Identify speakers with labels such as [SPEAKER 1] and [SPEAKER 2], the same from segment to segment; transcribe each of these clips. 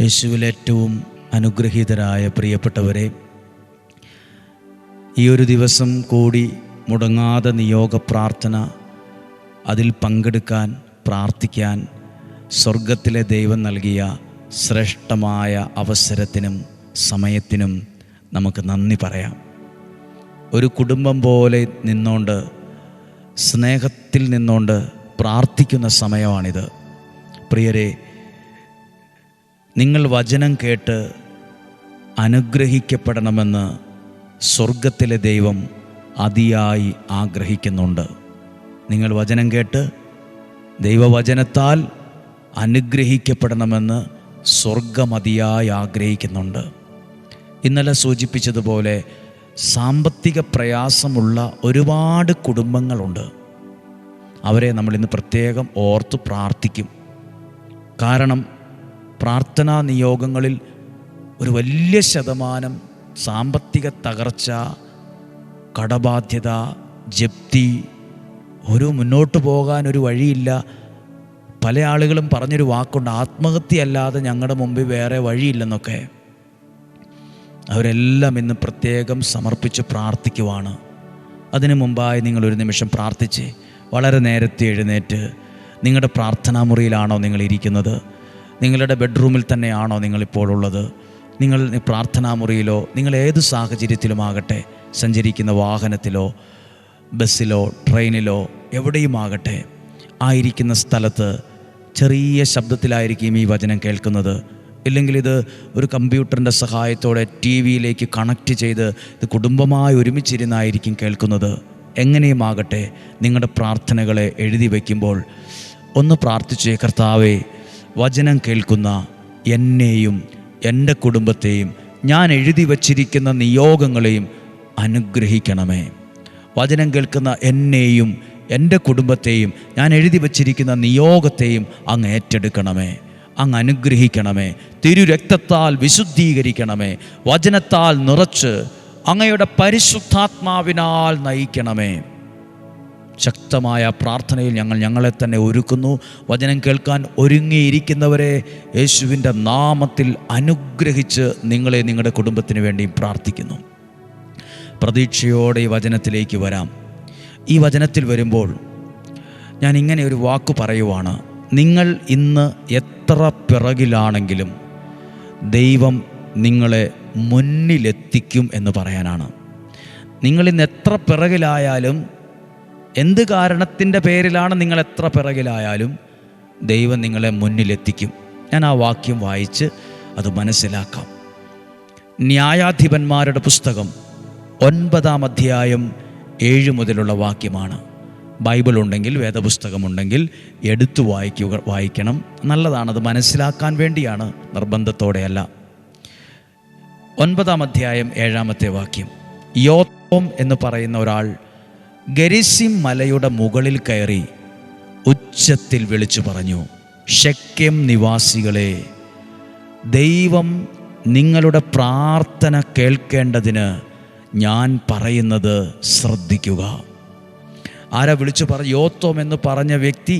[SPEAKER 1] യേശുവിൽ ഏറ്റവും അനുഗ്രഹീതരായ പ്രിയപ്പെട്ടവരെ ഈ ഒരു ദിവസം കൂടി മുടങ്ങാതെ നിയോഗ പ്രാർത്ഥന അതിൽ പങ്കെടുക്കാൻ പ്രാർത്ഥിക്കാൻ സ്വർഗത്തിലെ ദൈവം നൽകിയ ശ്രേഷ്ഠമായ അവസരത്തിനും സമയത്തിനും നമുക്ക് നന്ദി പറയാം. ഒരു കുടുംബം പോലെ നിന്നുകൊണ്ട് സ്നേഹത്തിൽ നിന്നുകൊണ്ട് പ്രാർത്ഥിക്കുന്ന സമയമാണിത്. പ്രിയരെ നിങ്ങൾ വചനം കേട്ട് അനുഗ്രഹിക്കപ്പെടണമെന്ന് സ്വർഗത്തിലെ ദൈവം അതിയായി ആഗ്രഹിക്കുന്നുണ്ട്. നിങ്ങൾ വചനം കേട്ട് ദൈവവചനത്താൽ അനുഗ്രഹിക്കപ്പെടണമെന്ന് സ്വർഗമതിയായി ആഗ്രഹിക്കുന്നുണ്ട്. ഇന്നലെ സൂചിപ്പിച്ചതുപോലെ സാമ്പത്തിക പ്രയാസമുള്ള ഒരുപാട് കുടുംബങ്ങളുണ്ട്. അവരെ നമ്മളിന്ന് പ്രത്യേകം ഓർത്ത് പ്രാർത്ഥിക്കും. കാരണം പ്രാർത്ഥനാ നിയോഗങ്ങളിൽ ഒരു വലിയ ശതമാനം സാമ്പത്തിക തകർച്ച കടബാധ്യത ജപ്തി ഒരു മുന്നോട്ട് പോകാൻ ഒരു വഴിയില്ല. പല ആളുകളും പറഞ്ഞൊരു വാക്കുണ്ട് ആത്മഹത്യയല്ലാതെ ഞങ്ങളുടെ മുമ്പിൽ വേറെ വഴിയില്ലെന്നൊക്കെ. അവരെല്ലാം ഇന്ന് പ്രത്യേകം സമർപ്പിച്ച് പ്രാർത്ഥിക്കുവാണ്. അതിനു മുമ്പായി നിങ്ങളൊരു നിമിഷം പ്രാർത്ഥിച്ച് വളരെ നേരത്തെ എഴുന്നേറ്റ് നിങ്ങളുടെ പ്രാർത്ഥനാ മുറിയിലാണോ നിങ്ങൾ ഇരിക്കുന്നത്? നിങ്ങളുടെ ബെഡ്റൂമിൽ തന്നെയാണോ നിങ്ങളിപ്പോഴുള്ളത് നിങ്ങൾ പ്രാർത്ഥനാ മുറിയിലോ നിങ്ങൾ ഏത് സാഹചര്യത്തിലുമാകട്ടെ സഞ്ചരിക്കുന്ന വാഹനത്തിലോ ബസ്സിലോ ട്രെയിനിലോ എവിടെയുമാകട്ടെ ആയിരിക്കുന്ന സ്ഥലത്ത് ചെറിയ ശബ്ദത്തിലായിരിക്കും ഈ വചനം കേൾക്കുന്നത്. ഇല്ലെങ്കിൽ ഇത് ഒരു കമ്പ്യൂട്ടറിന്റെ സഹായത്തോടെ ടി വിയിലേക്ക് കണക്റ്റ് ചെയ്ത് ഇത് കുടുംബമായി ഒരുമിച്ചിരുന്നായിരിക്കും കേൾക്കുന്നത്. എങ്ങനെയുമാകട്ടെ നിങ്ങളുടെ പ്രാർത്ഥനകളെ എഴുതി വയ്ക്കുമ്പോൾ ഒന്ന് പ്രാർത്ഥിച്ചേ കർത്താവേ വചനം കേൾക്കുന്ന എന്നെയും എന്റെ കുടുംബത്തെയും ഞാൻ എഴുതി വച്ചിരിക്കുന്ന നിയോഗങ്ങളെയും അനുഗ്രഹിക്കണമേ. വചനം കേൾക്കുന്ന എന്നെയും എന്റെ കുടുംബത്തെയും ഞാൻ എഴുതി വച്ചിരിക്കുന്ന നിയോഗത്തെയും അങ്ങ് ഏറ്റെടുക്കണമേ. അങ്ങ് അനുഗ്രഹിക്കണമേ. തിരുരക്തത്താൽ വിശുദ്ധീകരിക്കണമേ. വചനത്താൽ നിറച്ച് അങ്ങയുടെ പരിശുദ്ധാത്മാവിനാൽ നയിക്കണമേ. ശക്തമായ പ്രാർത്ഥനയിൽ ഞങ്ങൾ ഞങ്ങളെ തന്നെ ഒരുക്കുന്നു. വചനം കേൾക്കാൻ ഒരുങ്ങിയിരിക്കുന്നവരെ യേശുവിന്റെ നാമത്തിൽ അനുഗ്രഹിച്ച് നിങ്ങളെ നിങ്ങളുടെ കുടുംബത്തിന് വേണ്ടിയും പ്രാർത്ഥിക്കുന്നു. പ്രതീക്ഷയോടെ ഈ വചനത്തിലേക്ക് വരാം. ഈ വചനത്തിൽ വരുമ്പോൾ ഞാൻ ഇങ്ങനെ ഒരു വാക്ക് പറയുവാണ്. നിങ്ങൾ ഇന്ന് എത്ര പിറകിലാണെങ്കിലും ദൈവം നിങ്ങളെ മുന്നിലെത്തിക്കും എന്ന് പറയാനാണ്. നിങ്ങളിന്ന് എത്ര പിറകിലായാലും എന്ത് കാരണത്തിന്റെ പേരിലാണ് നിങ്ങൾ എത്ര പിറകിലായാലും ദൈവം നിങ്ങളെ മുന്നിലെത്തിക്കും. ഞാൻ ആ വാക്യം വായിച്ച് അത് മനസ്സിലാക്കാം. ന്യായാധിപന്മാരുടെ പുസ്തകം ഒൻപതാം അധ്യായം ഏഴ് മുതലുള്ള വാക്യമാണ്. ബൈബിൾ ഉണ്ടെങ്കിൽ വേദപുസ്തകമുണ്ടെങ്കിൽ എടുത്തു വായിക്കുക വായിക്കണം. നല്ലതാണത് മനസ്സിലാക്കാൻ വേണ്ടിയാണ് നിർബന്ധത്തോടെയല്ല. ഒൻപതാം അധ്യായം ഏഴാമത്തെ വാക്യം. യോത്തോം എന്ന് പറയുന്ന ഒരാൾ ഗരിസിം മലയുടെ മുകളിൽ കയറി ഉച്ചത്തിൽ വിളിച്ചു പറഞ്ഞു ഷക്യം നിവാസികളെ ദൈവം നിങ്ങളുടെ പ്രാർത്ഥന കേൾക്കേണ്ടതിന് ഞാൻ പറയുന്നത് ശ്രദ്ധിക്കുക. ആരാ വിളിച്ചു പറഞ്ഞു യോത്തോം എന്ന് പറഞ്ഞ വ്യക്തി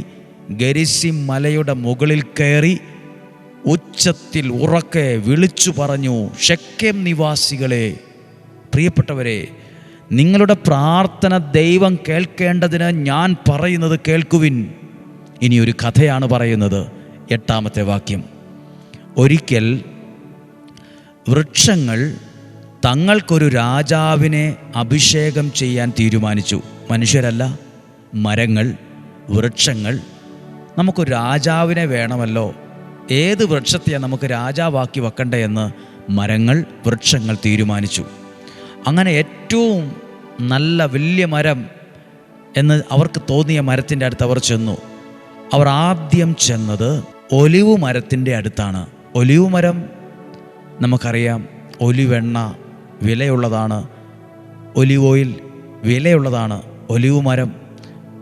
[SPEAKER 1] ഗരിസിം മലയുടെ മുകളിൽ കയറി ഉച്ചത്തിൽ ഉറക്കെ വിളിച്ചു പറഞ്ഞു ഷക്യം നിവാസികളെ പ്രിയപ്പെട്ടവരെ നിങ്ങളുടെ പ്രാർത്ഥന ദൈവം കേൾക്കേണ്ടതിന് ഞാൻ പറയുന്നത് കേൾക്കുവിൻ. ഇനി ഒരു കഥയാണ് പറയുന്നത്. എട്ടാമത്തെ വാക്യം. ഒരിക്കൽ വൃക്ഷങ്ങൾ തങ്ങൾക്കൊരു രാജാവിനെ അഭിഷേകം ചെയ്യാൻ തീരുമാനിച്ചു. മനുഷ്യരല്ല മരങ്ങൾ വൃക്ഷങ്ങൾ. നമുക്ക് രാജാവിനെ വേണമല്ലോ. ഏത് വൃക്ഷത്തെയാണ് നമുക്ക് രാജാവാക്കി വെക്കണ്ടേ എന്ന് മരങ്ങൾ വൃക്ഷങ്ങൾ തീരുമാനിച്ചു. അങ്ങനെ ഏറ്റവും നല്ല വലിയ മരം എന്ന് അവർക്ക് തോന്നിയ മരത്തിന്റെ അടുത്ത് അവർ ചെന്നു. അവർ ആദ്യം ചെന്നത് ഒലിവ് മരത്തിന്റെ അടുത്താണ്. ഒലിവ് മരം നമുക്കറിയാം ഒലിവെണ്ണ വിലയുള്ളതാണ് ഒലിവ് ഓയിൽ വിലയുള്ളതാണ്. ഒലിവ് മരം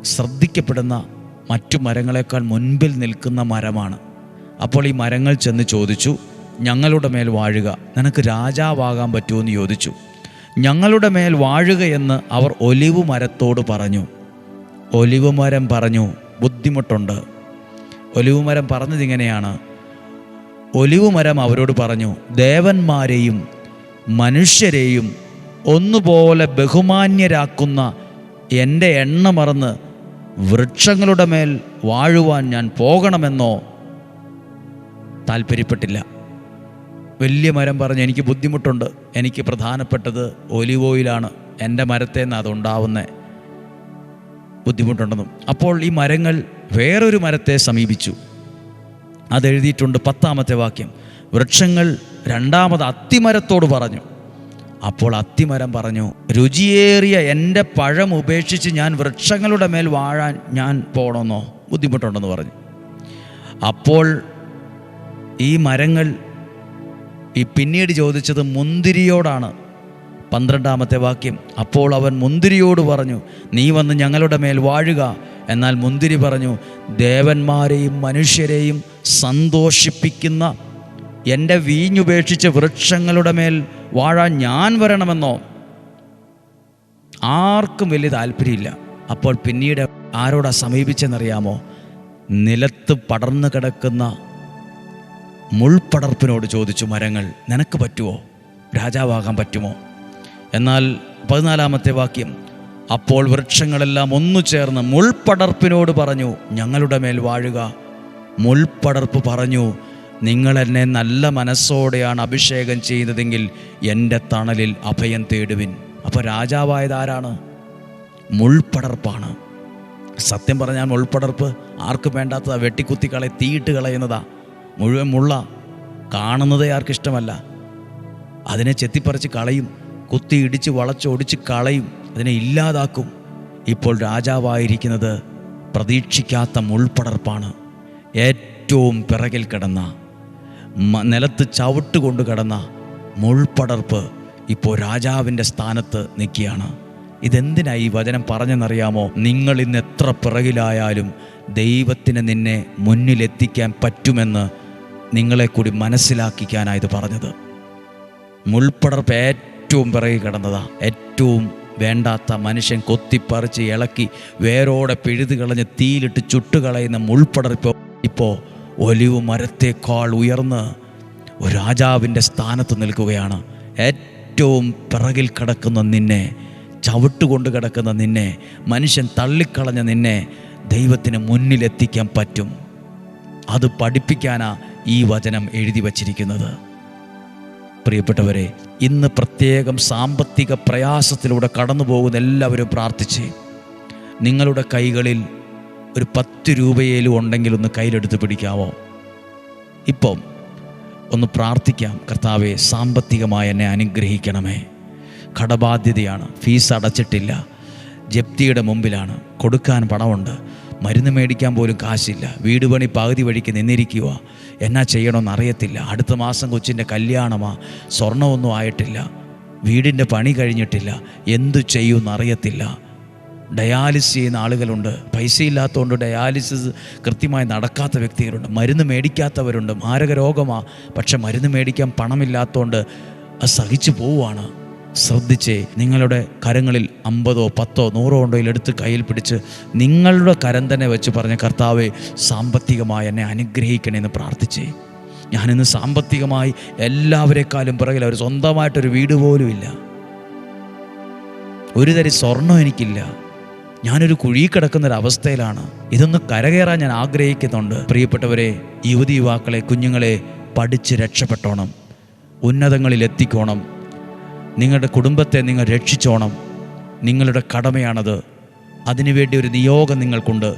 [SPEAKER 1] ശ്രദ്ധിക്കപ്പെടുന്ന മറ്റു മരങ്ങളെക്കാൾ മുൻപിൽ നിൽക്കുന്ന മരമാണ്. അപ്പോൾ ഈ മരങ്ങൾ ചെന്ന് ചോദിച്ചു ഞങ്ങളുടെ മേൽ വാഴുക നിനക്ക് രാജാവാകാൻ പറ്റുമെന്ന് ചോദിച്ചു. ഞങ്ങളുടെ മേൽ വാഴുകയെന്ന് അവർ ഒലിവ് മരത്തോട് പറഞ്ഞു. ഒലിവ് മരം പറഞ്ഞു ബുദ്ധിമുട്ടുണ്ട്. ഒലിവ് മരം പറഞ്ഞതിങ്ങനെയാണ് ഒലിവ് മരം അവരോട് പറഞ്ഞു ദേവന്മാരെയും മനുഷ്യരെയും ഒന്നുപോലെ ബഹുമാന്യരാക്കുന്ന എന്റെ എണ്ണ മറന്ന് വൃക്ഷങ്ങളുടെ മേൽ വാഴുവാൻ ഞാൻ പോകണമെന്നോ താല്പര്യപ്പെട്ടില്ല വലിയ മരം പറഞ്ഞ് എനിക്ക് ബുദ്ധിമുട്ടുണ്ട്. എനിക്ക് പ്രധാനപ്പെട്ടത് ഒലിവ് ഓയിലാണ്. എന്റെ മരത്തിൽ നിന്ന് അതുണ്ടാവുന്നത് ബുദ്ധിമുട്ടുണ്ടെന്നും. അപ്പോൾ ഈ മരങ്ങൾ വേറൊരു മരത്തെ സമീപിച്ചു. അതെഴുതിയിട്ടുണ്ട് പത്താമത്തെ വാക്യം. വൃക്ഷങ്ങൾ രണ്ടാമത് അത്തിമരത്തോട് പറഞ്ഞു. അപ്പോൾ അത്തിമരം പറഞ്ഞു രുചിയേറിയ എന്റെ പഴം ഉപേക്ഷിച്ച് ഞാൻ വൃക്ഷങ്ങളുടെ മേൽ വാഴാൻ ഞാൻ പോകണമെന്നോ ബുദ്ധിമുട്ടുണ്ടെന്ന് പറഞ്ഞു. അപ്പോൾ ഈ മരങ്ങൾ ഈ പിന്നീട് ചോദിച്ചത് മുന്തിരിയോടാണ്. പന്ത്രണ്ടാമത്തെ വാക്യം അപ്പോൾ അവൻ മുന്തിരിയോട് പറഞ്ഞു നീ വന്ന് ഞങ്ങളുടെ മേൽ വാഴുക. എന്നാൽ മുന്തിരി പറഞ്ഞു ദേവന്മാരെയും മനുഷ്യരെയും സന്തോഷിപ്പിക്കുന്ന എന്റെ വീഞ്ഞുപേക്ഷിച്ച വൃക്ഷങ്ങളുടെ മേൽ വാഴാൻ ഞാൻ വരണമെന്നോ? ആർക്കും വലിയ താല്പര്യമില്ല. അപ്പോൾ പിന്നീട് ആരോടാ സമീപിച്ചെന്നറിയാമോ? നിലത്ത് പടർന്നു കിടക്കുന്ന മുൾപടർപ്പിനോട് ചോദിച്ചു മരങ്ങൾ നിനക്ക് പറ്റുമോ രാജാവാകാൻ പറ്റുമോ? എന്നാൽ പതിനാലാമത്തെ വാക്യം അപ്പോൾ വൃക്ഷങ്ങളെല്ലാം ഒന്നു ചേർന്ന് മുൾപടർപ്പിനോട് പറഞ്ഞു ഞങ്ങളുടെ മേൽ വാഴുക. മുൾപടർപ്പ് പറഞ്ഞു നിങ്ങൾ എന്നെ നല്ല മനസ്സോടെയാണ് അഭിഷേകം ചെയ്യുന്നതെങ്കിൽ എന്റെ തണലിൽ അഭയം തേടുവിൻ. അപ്പോൾ രാജാവായത് ആരാണ്? മുൾപടർപ്പാണ് സത്യം പറഞ്ഞാൽ മുൾപടർപ്പ് ആർക്കും വേണ്ടാത്തതാ വെട്ടിക്കുത്തി കളയ തീയിട്ട് കളയുന്നതാ. മുഴുവൻ മുള്ള കാണുന്നതേ ആർക്കിഷ്ടമല്ല. അതിനെ ചെത്തിപ്പറിച്ച് കളയും കുത്തി ഇടിച്ച് വളച്ചൊടിച്ച് കളയും അതിനെ ഇല്ലാതാക്കും. ഇപ്പോൾ രാജാവായിരിക്കുന്നത് പ്രതീക്ഷിക്കാത്ത മുൾപടർപ്പാണ് ഏറ്റവും പിറകിൽ കിടന്ന നിലത്ത് ചവിട്ട് കൊണ്ട് കിടന്ന മുൾപടർപ്പ് ഇപ്പോൾ രാജാവിന്റെ സ്ഥാനത്ത് നിൽക്കുകയാണ്. ഇതെന്തിനായി ഈ വചനം പറഞ്ഞെന്നറിയാമോ? നിങ്ങൾ ഇന്ന് എത്ര പിറകിലായാലും ദൈവത്തിന് നിന്നെ മുന്നിലെത്തിക്കാൻ പറ്റുമെന്ന് നിങ്ങളെ കൂടി മനസ്സിലാക്കിക്കാനാണ് ഇത് പറഞ്ഞത്. മുൾപ്പടർപ്പ് ഏറ്റവും പിറകെ കിടന്നതാ. ഏറ്റവും വേണ്ടാത്ത മനുഷ്യൻ കൊത്തിപ്പറിച്ച് ഇളക്കി വേരോടെ പിഴുതു കളഞ്ഞ് തീയിലിട്ട് ചുട്ടുകളയുന്ന മുൾപ്പടർപ്പ് ഇപ്പോൾ ഒലിവ് മരത്തേക്കാൾ ഉയർന്ന് ഒരു രാജാവിന്റെ സ്ഥാനത്ത് നിൽക്കുകയാണ്. ഏറ്റവും പിറകിൽ കിടക്കുന്ന നിന്നെ ചവിട്ടുകൊണ്ട് കിടക്കുന്ന നിന്നെ മനുഷ്യൻ തള്ളിക്കളഞ്ഞ നിന്നെ ദൈവത്തിന് മുന്നിലെത്തിക്കാൻ പറ്റും. അത് പഠിപ്പിക്കാനാ ഈ വചനം എഴുതി വച്ചിരിക്കുന്നത്. പ്രിയപ്പെട്ടവരെ ഇന്ന് പ്രത്യേകം സാമ്പത്തിക പ്രയാസത്തിലൂടെ കടന്നു പോകുന്ന എല്ലാവരും പ്രാർത്ഥിച്ച് നിങ്ങളുടെ കൈകളിൽ ഒരു പത്ത് രൂപയേലും ഉണ്ടെങ്കിൽ ഒന്ന് കയ്യിലെടുത്ത് പിടിക്കാമോ ഇപ്പം ഒന്ന് പ്രാർത്ഥിക്കാം. കർത്താവെ സാമ്പത്തികമായി എന്നെ അനുഗ്രഹിക്കണമേ. കടബാധ്യതയാണ്. ഫീസ് അടച്ചിട്ടില്ല. ജപ്തിയുടെ മുമ്പിലാണ്. കൊടുക്കാൻ പണമുണ്ട്. മരുന്ന് മേടിക്കാൻ പോലും കാശില്ല. വീട് പണി പകുതി വഴിക്ക് നിന്നിരിക്കുക എന്നാ ചെയ്യണമെന്ന് അറിയത്തില്ല. അടുത്ത മാസം കൊച്ചിന്റെ കല്യാണമാ. സ്വർണമൊന്നും ആയിട്ടില്ല. വീടിന്റെ പണി കഴിഞ്ഞിട്ടില്ല. എന്തു ചെയ്യുമെന്ന് അറിയത്തില്ല. ഡയാലിസിസ് ചെയ്യുന്ന ആളുകളുണ്ട്. പൈസ ഇല്ലാത്തതുകൊണ്ട് ഡയാലിസിസ് കൃത്യമായി നടക്കാത്ത വ്യക്തികളുണ്ട്. മരുന്ന് മേടിക്കാത്തവരുണ്ട്. മാരക രോഗമാണ് പക്ഷെ മരുന്ന് മേടിക്കാൻ പണമില്ലാത്തതുകൊണ്ട് അത് സഹിച്ചു പോവുകയാണ്. ശ്രദ്ധിച്ചേ നിങ്ങളുടെ കരങ്ങളിൽ അമ്പതോ പത്തോ നൂറോ ഉണ്ടോ എടുത്ത് കയ്യിൽ പിടിച്ച് നിങ്ങളുടെ കരം തന്നെ വെച്ച് പറഞ്ഞ കർത്താവെ സാമ്പത്തികമായി എന്നെ അനുഗ്രഹിക്കണേ എന്ന് പ്രാർത്ഥിച്ചേ. ഞാനിന്ന് സാമ്പത്തികമായി എല്ലാവരെക്കാളും പിറകിൽ അവർ സ്വന്തമായിട്ടൊരു വീട് പോലും ഇല്ല. ഒരു തരി സ്വർണം എനിക്കില്ല. ഞാനൊരു കുഴി കിടക്കുന്ന ഒരു അവസ്ഥയിലാണ് ഇതൊന്ന് കരകയറാൻ ഞാൻ ആഗ്രഹിക്കുന്നുണ്ട്. പ്രിയപ്പെട്ടവരെ യുവതി യുവാക്കളെ കുഞ്ഞുങ്ങളെ പഠിച്ച് രക്ഷപ്പെട്ടോണം. ഉന്നതങ്ങളിൽ എത്തിക്കോണം. നിങ്ങളുടെ കുടുംബത്തെ നിങ്ങൾ രക്ഷിച്ചോണം. നിങ്ങളുടെ കടമയാണത്. അതിനുവേണ്ടി ഒരു നിയോഗം നിങ്ങൾക്കുണ്ട്.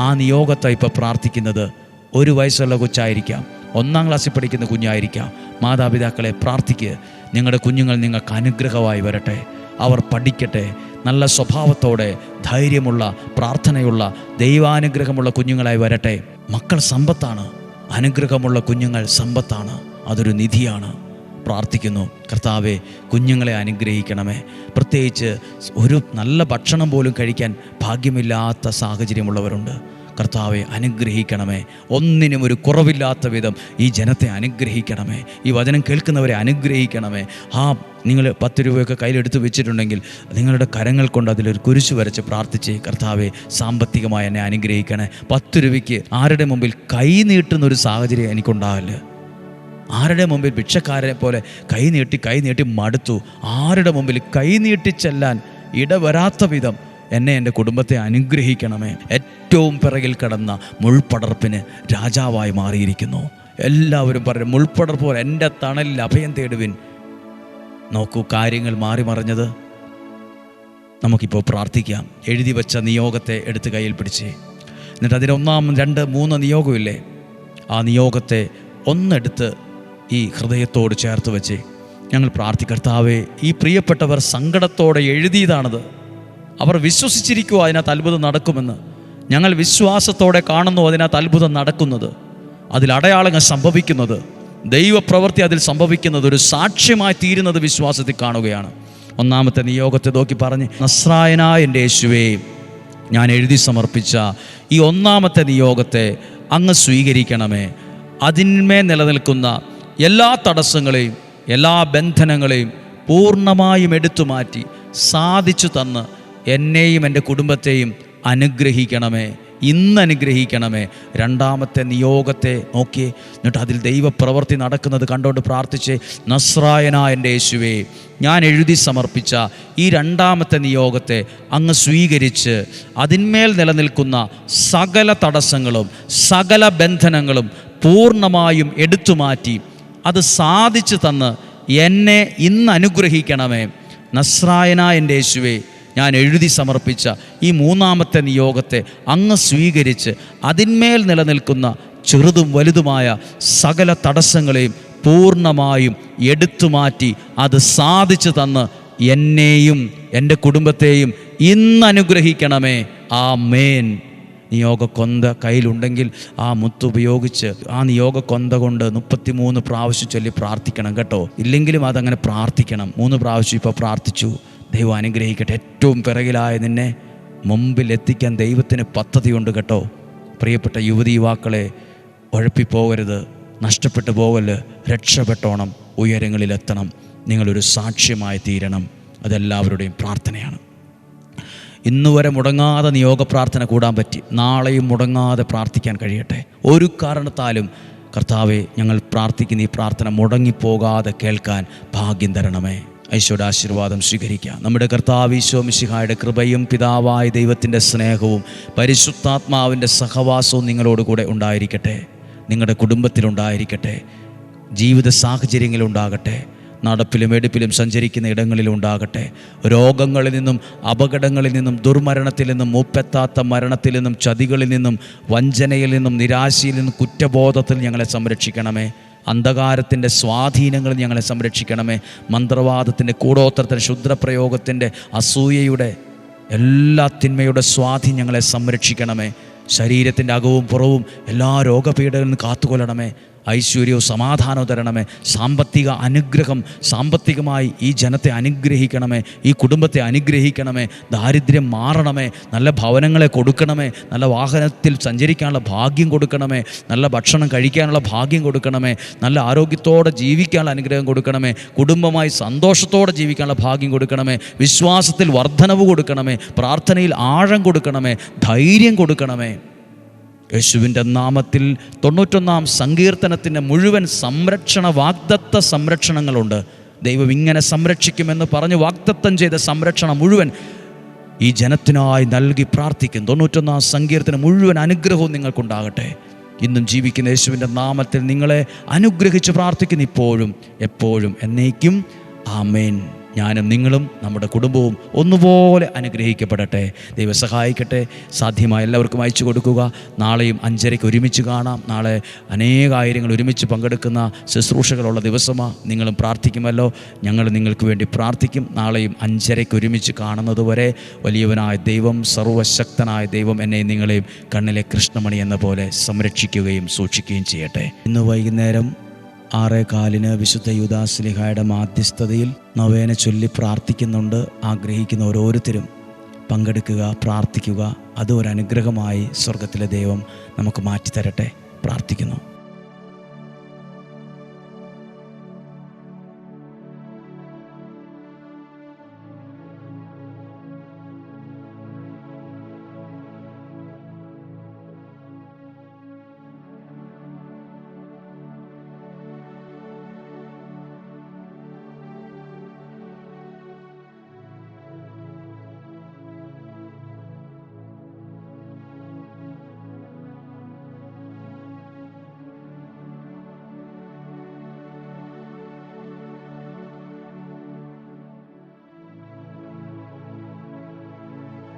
[SPEAKER 1] ആ നിയോഗത്തെ ഇപ്പോൾ പ്രാർത്ഥിക്കുന്നത് ഒരു വയസ്സുള്ള കൊച്ചായിരിക്കാം. ഒന്നാം ക്ലാസ്സിൽ പഠിക്കുന്ന കുഞ്ഞായിരിക്കാം. മാതാപിതാക്കളെ പ്രാർത്ഥിക്കുക നിങ്ങളുടെ കുഞ്ഞുങ്ങൾ നിങ്ങൾക്ക് അനുഗ്രഹമായി വരട്ടെ. അവർ പഠിക്കട്ടെ. നല്ല സ്വഭാവത്തോടെ ധൈര്യമുള്ള പ്രാർത്ഥനയുള്ള ദൈവാനുഗ്രഹമുള്ള കുഞ്ഞുങ്ങളായി വരട്ടെ. മക്കൾ സമ്പത്താണ്. അനുഗ്രഹമുള്ള കുഞ്ഞുങ്ങൾ സമ്പത്താണ്. അതൊരു നിധിയാണ്. പ്രാർത്ഥിക്കുന്നു. കർത്താവെ കുഞ്ഞുങ്ങളെ അനുഗ്രഹിക്കണമേ. പ്രത്യേകിച്ച് ഒരു നല്ല ഭക്ഷണം പോലും കഴിക്കാൻ ഭാഗ്യമില്ലാത്ത സാഹചര്യമുള്ളവരുണ്ട്. കർത്താവെ അനുഗ്രഹിക്കണമേ. ഒന്നിനും ഒരു കുറവില്ലാത്ത വിധം ഈ ജനത്തെ അനുഗ്രഹിക്കണമേ. ഈ വചനം കേൾക്കുന്നവരെ അനുഗ്രഹിക്കണമേ. ആ നിങ്ങൾ പത്ത് രൂപയൊക്കെ കയ്യിലെടുത്ത് വെച്ചിട്ടുണ്ടെങ്കിൽ നിങ്ങളുടെ കരങ്ങൾ കൊണ്ട് അതിലൊരു കുരിശ് വരച്ച് പ്രാർത്ഥിച്ച് കർത്താവെ സാമ്പത്തികമായി എന്നെ അനുഗ്രഹിക്കണേ. പത്ത് രൂപയ്ക്ക് ആരുടെ മുമ്പിൽ കൈ നീട്ടുന്ന ഒരു സാഹചര്യം എനിക്കുണ്ടാകല്ലേ ആരുടെ മുമ്പിൽ ഭിക്ഷക്കാരനെ പോലെ കൈനീട്ടി കൈനീട്ടി മടുത്തു. ആരുടെ മുമ്പിൽ കൈ നീട്ടി ചെല്ലാൻ ഇടവരാത്ത വിധം എന്നെ എന്റെ കുടുംബത്തെ അനുഗ്രഹിക്കണമേ. ഏറ്റവും പിറകിൽ കിടന്ന മുൾപ്പടർപ്പിന് രാജാവായി മാറിയിരിക്കുന്നു. എല്ലാവരും പറഞ്ഞു മുൾപടർപ്പ് പോലെ എന്റെ തണലിൽ അഭയം തേടുവിൻ. നോക്കൂ കാര്യങ്ങൾ മാറി മറിഞ്ഞത് നമുക്കിപ്പോൾ പ്രാർത്ഥിക്കാം. എഴുതി വെച്ച നിയോഗത്തെ എടുത്ത് കയ്യിൽ പിടിച്ച്. എന്നിട്ട് അതിന് ഒന്നാം രണ്ട് മൂന്ന് നിയോഗമില്ലേ? ആ നിയോഗത്തെ ഒന്നെടുത്ത് ഈ ഹൃദയത്തോട് ചേർത്ത് വെച്ച് ഞങ്ങൾ പ്രാർത്ഥിക്കർത്താവേ ഈ പ്രിയപ്പെട്ടവർ സങ്കടത്തോടെ എഴുതിയതാണത്. അവർ വിശ്വസിച്ചിരിക്കുക അതിനകത്ത് അത്ഭുതം നടക്കുമെന്ന്. ഞങ്ങൾ വിശ്വാസത്തോടെ കാണുന്നു അതിനകത്ത് അത്ഭുതം നടക്കുന്നത്. അതിൽ അടയാളങ്ങൾ സംഭവിക്കുന്നത്. ദൈവപ്രവൃത്തി അതിൽ സംഭവിക്കുന്നത് ഒരു സാക്ഷ്യമായി തീരുന്നത് വിശ്വാസത്തിൽ കാണുകയാണ്. ഒന്നാമത്തെ നിയോഗത്തെ നോക്കി പറഞ്ഞ് നസ്രായനായ എന്റെ യേശുവേ ഞാൻ എഴുതി സമർപ്പിച്ച ഈ ഒന്നാമത്തെ നിയോഗത്തെ അങ്ങ് സ്വീകരിക്കണമേ. അതിന്മേൽ നിലനിൽക്കുന്ന എല്ലാ തടസ്സങ്ങളെയും എല്ലാ ബന്ധനങ്ങളെയും പൂർണമായും എടുത്തു മാറ്റി സാധിച്ചു തന്ന് എന്നെയും എന്റെ കുടുംബത്തെയും അനുഗ്രഹിക്കണമേ. ഇന്ന് അനുഗ്രഹിക്കണമേ. രണ്ടാമത്തെ നിയോഗത്തെ നോക്കി എന്നിട്ട് അതിൽ ദൈവപ്രവൃത്തി നടക്കുന്നത് കണ്ടുകൊണ്ട് പ്രാർത്ഥിച്ച്. നസ്രായനായ എന്റെ യേശുവേ ഞാൻ എഴുതി സമർപ്പിച്ച ഈ രണ്ടാമത്തെ നിയോഗത്തെ അങ്ങ് സ്വീകരിച്ച് അതിന്മേൽ നിലനിൽക്കുന്ന സകല തടസ്സങ്ങളും സകല ബന്ധനങ്ങളും പൂർണമായും എടുത്തു മാറ്റി അത് സാധിച്ചു തന്ന് എന്നെ ഇന്ന് അനുഗ്രഹിക്കണമേ. നസ്രായന എന്റെ യേശുവേ ഞാൻ എഴുതി സമർപ്പിച്ച ഈ മൂന്നാമത്തെ നിയോഗത്തെ അങ്ങ് സ്വീകരിച്ച് അതിന്മേൽ നിലനിൽക്കുന്ന ചെറുതും വലുതുമായ സകല തടസ്സങ്ങളെയും പൂർണമായും എടുത്തു മാറ്റി അത് സാധിച്ചു തന്ന് എന്നെയും എന്റെ കുടുംബത്തെയും ഇന്ന് അനുഗ്രഹിക്കണമേ. ആ മേൻ നിയോഗക്കൊന്ത കയ്യിലുണ്ടെങ്കിൽ ആ മുത്ത് ഉപയോഗിച്ച് ആ നിയോഗക്കൊന്ത കൊണ്ട് മുപ്പത്തിമൂന്ന് പ്രാവശ്യം ചൊല്ലി പ്രാർത്ഥിക്കണം കേട്ടോ. ഇല്ലെങ്കിലും അതങ്ങനെ പ്രാർത്ഥിക്കണം. മൂന്ന് പ്രാവശ്യം ഇപ്പോൾ പ്രാർത്ഥിച്ചു. ദൈവം അനുഗ്രഹിക്കട്ടെ. ഏറ്റവും പിറകിലായ നിന്നെ മുമ്പിൽ എത്തിക്കാൻ ദൈവത്തിന് പദ്ധതിയുണ്ട് കേട്ടോ. പ്രിയപ്പെട്ട യുവതി യുവാക്കളെ ഉഴപ്പിപ്പോകരുത് നഷ്ടപ്പെട്ടു പോകൽ രക്ഷപ്പെട്ടോണം. ഉയരങ്ങളിലെത്തണം നിങ്ങളൊരു സാക്ഷ്യമായി തീരണം. അതെല്ലാവരുടെയും പ്രാർത്ഥനയാണ്. ഇന്ന് വരെ മുടങ്ങാതെ നിയോഗ പ്രാർത്ഥന കൂടാൻ പറ്റി. നാളെയും മുടങ്ങാതെ പ്രാർത്ഥിക്കാൻ കഴിയട്ടെ. ഒരു കാരണത്താലും കർത്താവെ ഞങ്ങൾ പ്രാർത്ഥിക്കുന്ന ഈ പ്രാർത്ഥന മുടങ്ങിപ്പോകാതെ കേൾക്കാൻ ഭാഗ്യം തരണമേ. ഈശോയുടെ ആശീർവാദം സ്വീകരിക്കാം നമ്മുടെ കർത്താവ് ഈശോ മിശിഹായുടെ കൃപയും പിതാവായ ദൈവത്തിന്റെ സ്നേഹവും പരിശുദ്ധാത്മാവിന്റെ സഹവാസവും നിങ്ങളോടുകൂടെ ഉണ്ടായിരിക്കട്ടെ. നിങ്ങളുടെ കുടുംബത്തിലുണ്ടായിരിക്കട്ടെ. ജീവിത സാഹചര്യങ്ങളുണ്ടാകട്ടെ നടപ്പിലും എടുപ്പിലും സഞ്ചരിക്കുന്ന ഇടങ്ങളിലും ഉണ്ടാകട്ടെ. രോഗങ്ങളിൽ നിന്നും അപകടങ്ങളിൽ നിന്നും ദുർമരണത്തിൽ നിന്നും മൂപ്പെത്താത്ത മരണത്തിൽ നിന്നും ചതികളിൽ നിന്നും വഞ്ചനയിൽ നിന്നും നിരാശയിൽ നിന്നും കുറ്റബോധത്തിൽ ഞങ്ങളെ സംരക്ഷിക്കണമേ. അന്ധകാരത്തിന്റെ സ്വാധീനങ്ങളിൽ ഞങ്ങളെ സംരക്ഷിക്കണമേ. മന്ത്രവാദത്തിന്റെ കൂടോത്രത്തിന്റെ ശുദ്രപ്രയോഗത്തിന്റെ അസൂയയുടെ എല്ലാ തിന്മയുടെ സ്വാധീനം ഞങ്ങളെ സംരക്ഷിക്കണമേ. ശരീരത്തിന്റെ അകവും പുറവും എല്ലാ രോഗപീഠകളിൽ നിന്ന് കാത്തുകൊള്ളണമേ. ഐശ്വര്യവും സമാധാനവും തരണമേ. സാമ്പത്തിക അനുഗ്രഹം സാമ്പത്തികമായി ഈ ജനത്തെ അനുഗ്രഹിക്കണമേ ഈ കുടുംബത്തെ അനുഗ്രഹിക്കണമേ ദാരിദ്ര്യം മാറണമേ നല്ല ഭവനങ്ങളെ കൊടുക്കണമേ നല്ല വാഹനത്തിൽ സഞ്ചരിക്കാനുള്ള ഭാഗ്യം കൊടുക്കണമേ നല്ല ഭക്ഷണം കഴിക്കാനുള്ള ഭാഗ്യം കൊടുക്കണമേ നല്ല ആരോഗ്യത്തോടെ ജീവിക്കാനുള്ള അനുഗ്രഹം കൊടുക്കണമേ കുടുംബമായി സന്തോഷത്തോടെ ജീവിക്കാനുള്ള ഭാഗ്യം കൊടുക്കണമേ വിശ്വാസത്തിൽ വർധനവ് കൊടുക്കണമേ പ്രാർത്ഥനയിൽ ആഴം കൊടുക്കണമേ ധൈര്യം കൊടുക്കണമേ. യേശുവിന്റെ നാമത്തിൽ തൊണ്ണൂറ്റൊന്നാം സങ്കീർത്തനത്തിന്റെ മുഴുവൻ സംരക്ഷണ വാഗ്ദത്ത സംരക്ഷണങ്ങളുണ്ട്. ദൈവം ഇങ്ങനെ സംരക്ഷിക്കുമെന്ന് പറഞ്ഞ് വാഗ്ദത്തം ചെയ്ത സംരക്ഷണം മുഴുവൻ ഈ ജനത്തിനായി നൽകി പ്രാർത്ഥിക്കും. തൊണ്ണൂറ്റൊന്നാം സങ്കീർത്തനം മുഴുവൻ അനുഗ്രഹവും നിങ്ങൾക്കുണ്ടാകട്ടെ. ഇന്നും ജീവിക്കുന്ന യേശുവിന്റെ നാമത്തിൽ നിങ്ങളെ അനുഗ്രഹിച്ച് പ്രാർത്ഥിക്കുന്നു ഇപ്പോഴും എപ്പോഴും എന്നേക്കും. ആമേൻ. ഞാനും നിങ്ങളും നമ്മുടെ കുടുംബവും ഒന്നുപോലെ അനുഗ്രഹിക്കപ്പെടട്ടെ. ദൈവം സഹായിക്കട്ടെ. സാധ്യമായ എല്ലാവർക്കും അയച്ചു കൊടുക്കുക. നാളെയും അഞ്ചരയ്ക്ക് ഒരുമിച്ച് കാണാം. നാളെ അനേകായിരങ്ങൾ ഒരുമിച്ച് പങ്കെടുക്കുന്ന ശുശ്രൂഷകളുള്ള ദിവസമാണ് നിങ്ങളും പ്രാർത്ഥിക്കുമല്ലോ. ഞങ്ങൾ നിങ്ങൾക്ക് വേണ്ടി പ്രാർത്ഥിക്കും. നാളെയും അഞ്ചരയ്ക്ക് ഒരുമിച്ച് കാണുന്നത് വരെ വലിയവനായ ദൈവം സർവശക്തനായ ദൈവം എന്നെയും നിങ്ങളെയും കണ്ണിലെ കൃഷ്ണമണി എന്ന പോലെ സംരക്ഷിക്കുകയും സൂക്ഷിക്കുകയും ചെയ്യട്ടെ. ഇന്ന് വൈകുന്നേരം ആറേ കാലിന് വിശുദ്ധ യുദാസ്ലിഹായുടെ മാധ്യസ്ഥതയിൽ നവേന ചൊല്ലി പ്രാർത്ഥിക്കുന്നുണ്ട് ആഗ്രഹിക്കുന്ന ഓരോരുത്തരും. പങ്കെടുക്കുക പ്രാർത്ഥിക്കുക അത് അനുഗ്രഹമായി സ്വർഗത്തിലെ ദൈവം നമുക്ക് മാറ്റിത്തരട്ടെ പ്രാർത്ഥിക്കുന്നു.